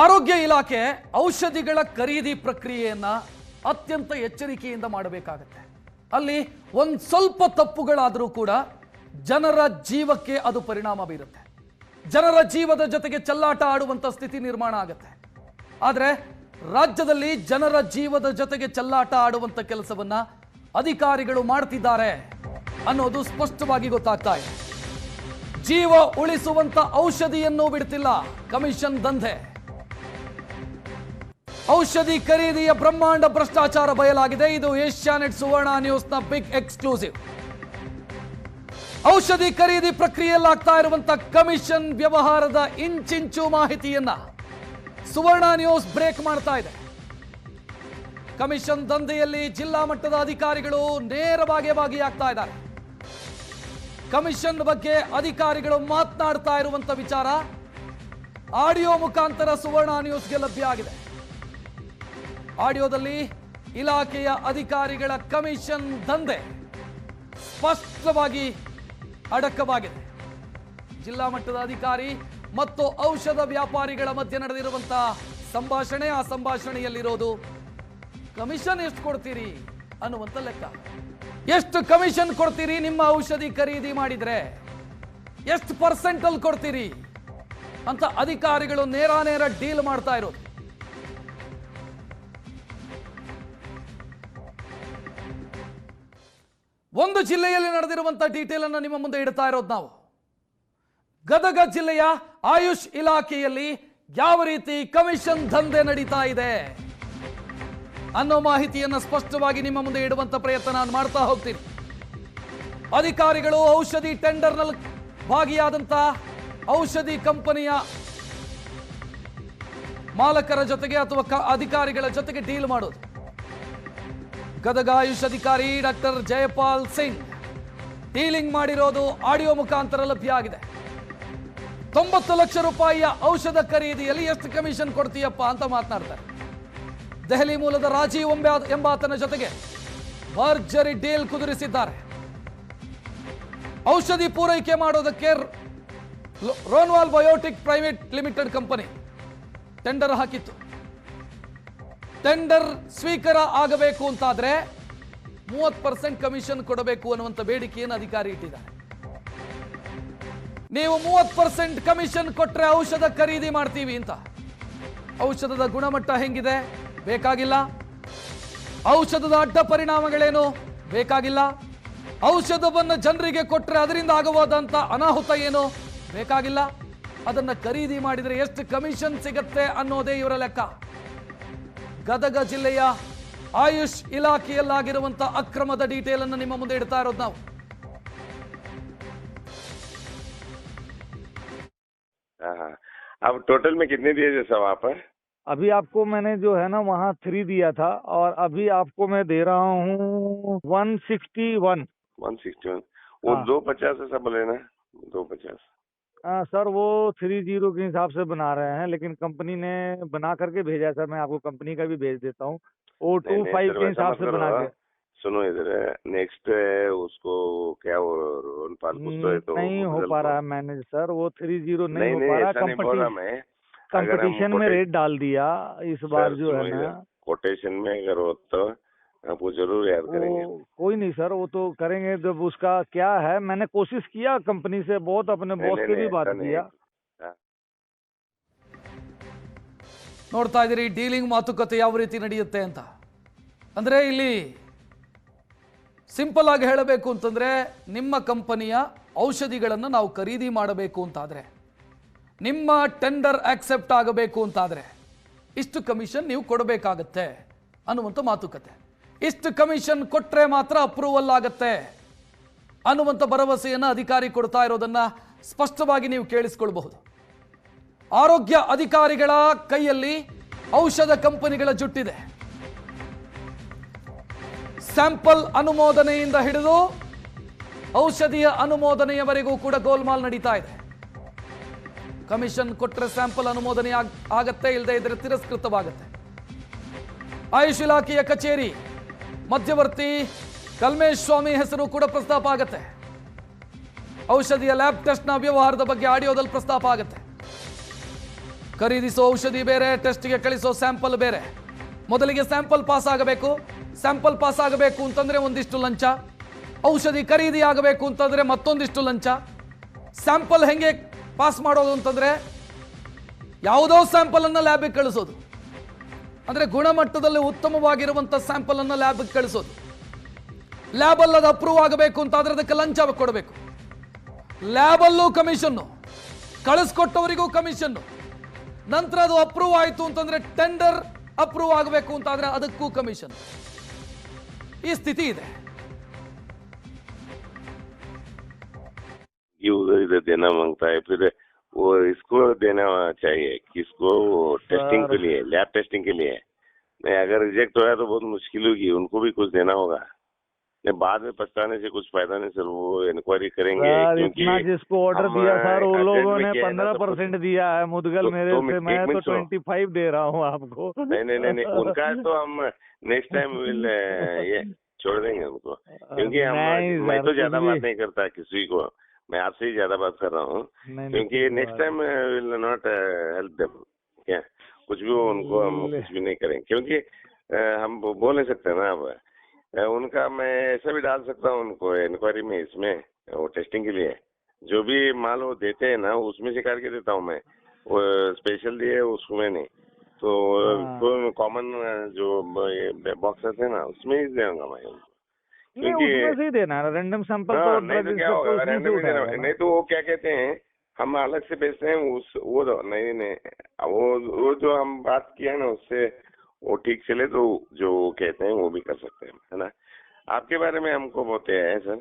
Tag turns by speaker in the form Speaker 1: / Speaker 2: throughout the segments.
Speaker 1: ಆರೋಗ್ಯ ಇಲಾಖೆ ಔಷಧಿಗಳ ಖರೀದಿ ಪ್ರಕ್ರಿಯೆಯನ್ನು ಅತ್ಯಂತ ಎಚ್ಚರಿಕೆಯಿಂದ ಮಾಡಬೇಕಾಗತ್ತೆ. ಅಲ್ಲಿ ಒಂದು ಸ್ವಲ್ಪ ತಪ್ಪುಗಳಾದರೂ ಕೂಡ ಜನರ ಜೀವಕ್ಕೆ ಅದು ಪರಿಣಾಮ ಬೀರುತ್ತೆ. ಜನರ ಜೀವದ ಜೊತೆಗೆ ಚಲ್ಲಾಟ ಆಡುವಂಥ ಸ್ಥಿತಿ ನಿರ್ಮಾಣ ಆಗುತ್ತೆ. ಆದರೆ ರಾಜ್ಯದಲ್ಲಿ ಜನರ ಜೀವದ ಜೊತೆಗೆ ಚಲ್ಲಾಟ ಆಡುವಂಥ ಕೆಲಸವನ್ನ ಅಧಿಕಾರಿಗಳು ಮಾಡ್ತಿದ್ದಾರೆ ಅನ್ನೋದು ಸ್ಪಷ್ಟವಾಗಿ ಗೊತ್ತಾಗ್ತಾ ಇದೆ. ಜೀವ ಉಳಿಸುವಂತ ಔಷಧಿಯನ್ನು ಬಿಡ್ತಿಲ್ಲ ಕಮಿಷನ್ ದಂಧೆ. ಔಷಧಿ ಖರೀದಿಯ ಬ್ರಹ್ಮಾಂಡ ಭ್ರಷ್ಟಾಚಾರ ಬಯಲಾಗಿದೆ. ಇದು ಏಷ್ಯಾನೆಟ್ ಸುವರ್ಣ ನ್ಯೂಸ್ನ ಬಿಗ್ ಎಕ್ಸ್ಕ್ಲೂಸಿವ್. ಔಷಧಿ ಖರೀದಿ ಪ್ರಕ್ರಿಯೆಯಲ್ಲಾಗ್ತಾ ಇರುವಂತ ಕಮಿಷನ್ ವ್ಯವಹಾರದ ಇಂಚಿಂಚು ಮಾಹಿತಿಯನ್ನ ಸುವರ್ಣ ನ್ಯೂಸ್ ಬ್ರೇಕ್ ಮಾಡ್ತಾ ಇದೆ. ಕಮಿಷನ್ ದಂಧೆಯಲ್ಲಿ ಜಿಲ್ಲಾ ಮಟ್ಟದ ಅಧಿಕಾರಿಗಳು ನೇರವಾಗಿ ಭಾಗಿಯಾಗ್ತಾ ಇದ್ದಾರೆ. ಕಮಿಷನ್ ಬಗ್ಗೆ ಅಧಿಕಾರಿಗಳು ಮಾತನಾಡ್ತಾ ಇರುವಂತ ವಿಚಾರ ಆಡಿಯೋ ಮುಖಾಂತರ ಸುವರ್ಣ ನ್ಯೂಸ್ಗೆ ಲಭ್ಯ ಆಗಿದೆ. ಆಡಿಯೋದಲ್ಲಿ ಇಲಾಖೆಯ ಅಧಿಕಾರಿಗಳ ಕಮಿಷನ್ ದಂಧೆ ಸ್ಪಷ್ಟವಾಗಿ ಅಡಕವಾಗಿದೆ. ಜಿಲ್ಲಾ ಮಟ್ಟದ ಅಧಿಕಾರಿ ಮತ್ತು ಔಷಧ ವ್ಯಾಪಾರಿಗಳ ಮಧ್ಯೆ ನಡೆದಿರುವಂತಹ ಸಂಭಾಷಣೆ, ಆ ಸಂಭಾಷಣೆಯಲ್ಲಿರೋದು ಕಮಿಷನ್ ಎಷ್ಟು ಕೊಡ್ತೀರಿ ಅನ್ನುವಂಥ ಲೆಕ್ಕ. ಎಷ್ಟು ಕಮಿಷನ್ ಕೊಡ್ತೀರಿ ನಿಮ್ಮ ಔಷಧಿ ಖರೀದಿ ಮಾಡಿದ್ರೆ? ಎಷ್ಟು ಪರ್ಸೆಂಟ್ ಅಲ್ಲಿ ಕೊಡ್ತೀರಿ ಅಂತ ಅಧಿಕಾರಿಗಳು ನೇರ ನೇರ ಡೀಲ್ ಮಾಡ್ತಾ ಇರೋದು. ಒಂದು ಜಿಲ್ಲೆಯಲ್ಲಿ ನಡೆದಿರುವಂಥ ಡೀಟೇಲ್ ಅನ್ನು ನಿಮ್ಮ ಮುಂದೆ ಇಡ್ತಾ ಇರೋದು ನಾವು. ಗದಗ ಜಿಲ್ಲೆಯ ಆಯುಷ್ ಇಲಾಖೆಯಲ್ಲಿ ಯಾವ ರೀತಿ ಕಮಿಷನ್ ದಂಧೆ ನಡೀತಾ ಇದೆ ಅನ್ನೋ ಮಾಹಿತಿಯನ್ನು ಸ್ಪಷ್ಟವಾಗಿ ನಿಮ್ಮ ಮುಂದೆ ಇಡುವಂತ ಪ್ರಯತ್ನ ನಾನು ಮಾಡ್ತಾ ಹೋಗ್ತೀನಿ. ಅಧಿಕಾರಿಗಳು ಔಷಧಿ ಟೆಂಡರ್ನಲ್ಲಿ ಭಾಗಿಯಾದಂಥ ಔಷಧಿ ಕಂಪನಿಯ ಮಾಲಕರ ಜೊತೆಗೆ ಅಥವಾ ಅಧಿಕಾರಿಗಳ ಜೊತೆಗೆ ಡೀಲ್ ಮಾಡೋದು. ಗದಗ ಆಯುಷ್ ಅಧಿಕಾರಿ ಡಾಕ್ಟರ್ ಜಯಪಾಲ್ ಸಿಂಗ್ ಡೀಲಿಂಗ್ ಮಾಡಿರೋದು ಆಡಿಯೋ ಮುಖಾಂತರ ಲಭ್ಯ ಆಗಿದೆ ತೊಂಬತ್ತು ಲಕ್ಷ ರೂಪಾಯಿಯ ಔಷಧ ಖರೀದಿಯಲ್ಲಿ ಎಷ್ಟು ಕಮಿಷನ್ ಕೊಡ್ತೀಯಪ್ಪ ಅಂತ ಮಾತನಾಡ್ತಾರೆ. ದೆಹಲಿ ಮೂಲದ ರಾಜೀವ್ ಎಂಬ- ಎಂಬಾತನ ಜೊತೆಗೆ ಭರ್ಜರಿ ಡೀಲ್ ಕುದುರಿಸಿದ್ದಾರೆ. ಔಷಧಿ ಪೂರೈಕೆ ಮಾಡೋದಕ್ಕೆ Ronwal biotic private limited company tender ಹಾಕಿತ್ತು. ಟೆಂಡರ್ ಸ್ವೀಕಾರ ಆಗಬೇಕು ಅಂತಾದ್ರೆ ಮೂವತ್ತು ಪರ್ಸೆಂಟ್ ಕಮಿಷನ್ ಕೊಡಬೇಕು ಅನ್ನುವಂಥ ಬೇಡಿಕೆಯನ್ನು ಅಧಿಕಾರಿ ಇಟ್ಟಿದ್ದಾರೆ. ನೀವು ಮೂವತ್ತು ಪರ್ಸೆಂಟ್ ಕಮಿಷನ್ ಕೊಟ್ಟರೆ ಔಷಧ ಖರೀದಿ ಮಾಡ್ತೀವಿ ಅಂತ. ಔಷಧದ ಗುಣಮಟ್ಟ ಹೆಂಗಿದೆ? ಬೇಕಾಗಿಲ್ಲ. ಔಷಧದ ಅಡ್ಡ ಪರಿಣಾಮಗಳೇನು? ಬೇಕಾಗಿಲ್ಲ. ಔಷಧವನ್ನು ಜನರಿಗೆ ಕೊಟ್ಟರೆ ಅದರಿಂದ ಆಗಬಹುದಂತ ಅನಾಹುತ ಏನು? ಬೇಕಾಗಿಲ್ಲ. ಅದನ್ನು ಖರೀದಿ ಮಾಡಿದರೆ ಎಷ್ಟು ಕಮಿಷನ್ ಸಿಗತ್ತೆ ಅನ್ನೋದೇ ಇವರ ಲೆಕ್ಕ. ಗದಗ ಜಿಲ್ಲೆಯ ಆಯುಷ್ ಇಲಾಖೆಯಲ್ಲಾಗಿರುವಂತ ಅಕ್ರಮದ ಡೀಟೇಲ್ ಅನ್ನು ನಿಮ್ಮ ಮುಂದೆ ಇಡ್ತಾ ಇರೋದು ನಾವು
Speaker 2: हाँ हाँ अब टोटल में कितने दिए थे सब आप
Speaker 3: अभी आपको मैंने जो है ना वहाँ थ्री दिया था और अभी आपको मैं दे रहा हूँ one sixty one
Speaker 2: one sixty one वो
Speaker 3: हाँ।
Speaker 2: दो पचास है सब बोले ना दो पचास
Speaker 3: सर वो थ्री ज़ीरो के हिसाब से बना रहे हैं लेकिन कंपनी ने बना करके भेजा है सर मैं आपको कंपनी का भी भेज देता हूँ वो
Speaker 2: नहीं,
Speaker 3: टू
Speaker 2: नहीं,
Speaker 3: फाइव
Speaker 2: सर,
Speaker 3: के
Speaker 2: वैसा
Speaker 3: हिसाब
Speaker 2: मत
Speaker 3: से
Speaker 2: करो,
Speaker 3: बना
Speaker 2: हाँ।
Speaker 3: के
Speaker 2: सुनो इधर नेक्स्ट है उसको क्या वो रोनपाल कुछ तो है तो
Speaker 3: नहीं हो पा। रहा है मैनेज सर वो थ्री ज़ीरो नहीं,
Speaker 2: नहीं
Speaker 3: हो
Speaker 2: नहीं
Speaker 3: पा रहा
Speaker 2: ऐसा नहीं बोल रहा मैं अगर हम
Speaker 3: कंपटीशन में
Speaker 2: कोटे-
Speaker 3: रेट डाल दिया इस बार
Speaker 2: सर,
Speaker 3: जो है
Speaker 2: सुनो
Speaker 3: ना
Speaker 2: इधर, कोटेशन में अगर हो तो आपको जरूर याद करेंगे
Speaker 3: वो कोई नहीं सर वो तो करेंगे जब उसका क्या है मैंने कोशिश किया कंपनी से बहुत अपने
Speaker 2: नहीं,
Speaker 3: बॉस
Speaker 2: नहीं,
Speaker 3: से भी
Speaker 2: नहीं,
Speaker 3: बात
Speaker 2: ऐसा नहीं
Speaker 3: किया
Speaker 2: हाँ।
Speaker 1: ನೋಡ್ತಾ ಇದ್ದೀರಿ ಡೀಲಿಂಗ್ ಮಾತುಕತೆ ಯಾವ ರೀತಿ ನಡೆಯುತ್ತೆ ಅಂತ ಅಂದರೆ ಇಲ್ಲಿ ಸಿಂಪಲ್ ಆಗಿ ಹೇಳಬೇಕು ಅಂತಂದರೆ ನಿಮ್ಮ ಕಂಪನಿಯ ಔಷಧಿಗಳನ್ನು ನಾವು ಖರೀದಿ ಮಾಡಬೇಕು ಅಂತಾದರೆ ನಿಮ್ಮ ಟೆಂಡರ್ ಆಕ್ಸೆಪ್ಟ್ ಆಗಬೇಕು ಅಂತಾದರೆ ಇಷ್ಟು ಕಮಿಷನ್ ನೀವು ಕೊಡಬೇಕಾಗತ್ತೆ ಅನ್ನುವಂಥ ಮಾತುಕತೆ ಇಷ್ಟು ಕಮಿಷನ್ ಕೊಟ್ಟರೆ ಮಾತ್ರ ಅಪ್ರೂವಲ್ ಆಗುತ್ತೆ. ಅನ್ನುವಂಥ ಭರವಸೆಯನ್ನು ಅಧಿಕಾರಿ ಕೊಡ್ತಾ ಇರೋದನ್ನು ಸ್ಪಷ್ಟವಾಗಿ ನೀವು ಕೇಳಿಸ್ಕೊಳ್ಬಹುದು. ಆರೋಗ್ಯ ಅಧಿಕಾರಿಗಳ ಕೈಯಲ್ಲಿ ಔಷಧ ಕಂಪನಿಗಳ ಜುಟ್ಟಿದೆ. ಸ್ಯಾಂಪಲ್ ಅನುಮೋದನೆಯಿಂದ ಹಿಡಿದು ಔಷಧಿಯ ಅನುಮೋದನೆಯವರೆಗೂ ಕೂಡ ಗೋಲ್ಮಾಲ್ ನಡೀತಾ ಇದೆ. ಕಮಿಷನ್ ಕೊಟ್ಟರೆ ಸ್ಯಾಂಪಲ್ ಅನುಮೋದನೆ ಆಗ್- ಆಗತ್ತೆ ಇಲ್ಲದೆ ಇದ್ರೆ ತಿರಸ್ಕೃತವಾಗುತ್ತೆ. ಆಯುಷ್ ಇಲಾಖೆಯ ಕಚೇರಿ ಮಧ್ಯವರ್ತಿ ಕಲ್ಮೇಶ್ ಸ್ವಾಮಿ ಹೆಸರು ಕೂಡ ಪ್ರಸ್ತಾಪ ಆಗತ್ತೆ. ಔಷಧಿಯ ಲ್ಯಾಬ್ ಟೆಸ್ಟ್ನ ವ್ಯವಹಾರದ ಬಗ್ಗೆ ಆಡಿಯೋದಲ್ಲಿ ಪ್ರಸ್ತಾಪ ಆಗುತ್ತೆ. ಖರೀದಿಸೋ ಔಷಧಿ ಬೇರೆ, ಟೆಸ್ಟ್ಗೆ ಕಳಿಸೋ ಸ್ಯಾಂಪಲ್ ಬೇರೆ. ಮೊದಲಿಗೆ ಸ್ಯಾಂಪಲ್ ಪಾಸ್ ಆಗಬೇಕು. ಸ್ಯಾಂಪಲ್ ಪಾಸ್ ಆಗಬೇಕು ಅಂತಂದ್ರೆ ಒಂದಿಷ್ಟು ಲಂಚ. ಔಷಧಿ ಖರೀದಿ ಆಗಬೇಕು ಅಂತಂದ್ರೆ ಮತ್ತೊಂದಿಷ್ಟು ಲಂಚ. ಸ್ಯಾಂಪಲ್ ಹೆಂಗೆ ಪಾಸ್ ಮಾಡೋದು ಅಂತಂದ್ರೆ ಯಾವುದೋ ಸ್ಯಾಂಪಲನ್ನು ಲ್ಯಾಬಿಗೆ ಕಳಿಸೋದು. ಅಂದ್ರೆ ಗುಣಮಟ್ಟದಲ್ಲಿ ಉತ್ತಮವಾಗಿರುವಂಥ ಸ್ಯಾಂಪಲನ್ನು ಲ್ಯಾಬಿಗೆ ಕಳಿಸೋದು. ಲ್ಯಾಬಲ್ಲಿ ಅದು ಅಪ್ರೂವ್ ಆಗಬೇಕು ಅಂತಂದ್ರೆ ಅದಕ್ಕೆ ಲಂಚ ಕೊಡಬೇಕು. ಲ್ಯಾಬಲ್ಲೂ ಕಮಿಷನ್ನು ಕಳಿಸ್ಕೊಟ್ಟವರಿಗೂ ಕಮಿಷನ್ನು ನಂತರ ಅದು ಅಪ್ರೂವ್ ಆಯಿತು ಅಂತಂದ್ರೆ ಟೆಂಡರ್ ಅಪ್ರೂವ್ ಆಗಬೇಕು ಅಂತಾದರೆ ಅದಕ್ಕೂ ಕಮಿಷನ್ ಈ ಸ್ಥಿತಿ ಇದೆ.
Speaker 2: ಇವು ಇದೆ ದಿನ वो इसको देना चाहिए किसको टेस्टिंग के लिए लैब टेस्टिंग के लिए। नहीं अगर रिजेक्ट होया तो बहुत मुश्किल होगी उनको भी कुछ देना होगा। नहीं बाद में पछताने से कुछ फ़ायदा नहीं सर वो इंक्वायरी करेंगे
Speaker 3: इतना जिसको ऑर्डर दिया सर वो लोगों ने पंद्रह परसेंट दिया है मुदगल
Speaker 2: तो-
Speaker 3: मेरे
Speaker 2: तो
Speaker 3: से मैं तो ट्वेंटी फाइव दे रहा हूँ आपको।
Speaker 2: नहीं नहीं नहीं उनका तो हम नेक्स्ट टाइम विल ये छोड़ देंगे उनको। क्योंकि हम मैं तो ज़्यादा बात नहीं करता किसी को। मैं आपसे ही ज़्यादा बात कर रहा हूँ। क्योंकि
Speaker 3: next
Speaker 2: time will not help them क्या? कुछ भी वो उनको हम कुछ भी नहीं करेंगे। क्योंकि अ, हम बोल नहीं सकते ना अब। अ, उनका मैं ऐसा भी डाल सकता हूँ उनको इंक्वायरी में इसमें वो टेस्टिंग के लिए। जो भी माल वो देते हैं ना उसमें से करके देता हूँ मैं। वो स्पेशल दिए उसमें नहीं। तो
Speaker 3: हाँ।
Speaker 2: कॉमन जो बॉक्सेस है ना उसमें ही देगा मैं
Speaker 3: उसमें से ही देना रैंडम सैंपल तो
Speaker 2: नहीं तो क्या होगा रैंडम
Speaker 3: उठाएगा
Speaker 2: नहीं तो वो क्या कहते हैं हम अलग से बेचते हैं उस वो दो नहीं नहीं वो वो जो हम बात किया ना उससे वो ठीक चले तो जो कहते हैं वो भी कर सकते हैं है ना? आपके बारे में हमको बोलते हैं सर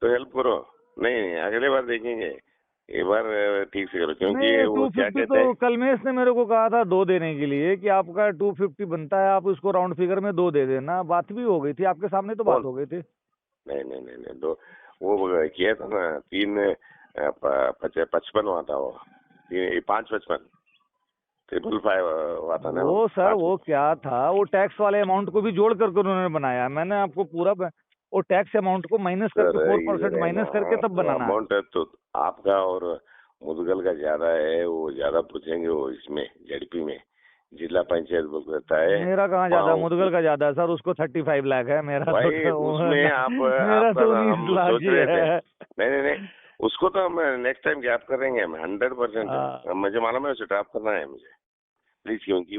Speaker 2: तो हेल्प करो। नहीं नहीं अगले बार देखेंगे। बार ठीक से करो क्योंकि वो क्या कहते हैं
Speaker 3: तो कलमेश ने मेरे को कहा था दो देने के लिए कि आपका टू फिफ्टी बनता है आप उसको राउंड फिगर में दो दे देना। बात भी हो गई थी आपके सामने तो बात हो गई थी।
Speaker 2: नहीं नहीं नहीं नहीं दो वो किया था ना तीन पचपन हुआ था वो। पाँच पचपन ट्रिपल फाइव हुआ था ना
Speaker 3: वो सर वो क्या था वो टैक्स वाले अमाउंट को भी जोड़ करके उन्होंने बनाया। मैंने आपको पूरा वो टैक्स अमाउंट को माइनस करके फोर परसेंट माइनस करके तब बनाना
Speaker 2: अमाउंट है तो आपका और मुदगल का ज़्यादा है वो ज़्यादा पूछेंगे वो इसमें जेडपी में। जिला पंचायत बोल रहता है
Speaker 3: मेरा कहाँ ज़्यादा मुदगल का ज़्यादा है सर उसको थर्टी फाइव लाख है मेरा
Speaker 2: भाई,
Speaker 3: तो
Speaker 2: उसमें आप-
Speaker 3: मेरा तो उन्नीस लाख ही है।
Speaker 2: नहीं नहीं नहीं उसको तो हम नेक्स्ट टाइम गैप करेंगे हम हंड्रेड परसेंट
Speaker 3: हाँ।
Speaker 2: मुझे मालूम है उसे ड्राफ्ट करना है मुझे। प्लीज़ क्योंकि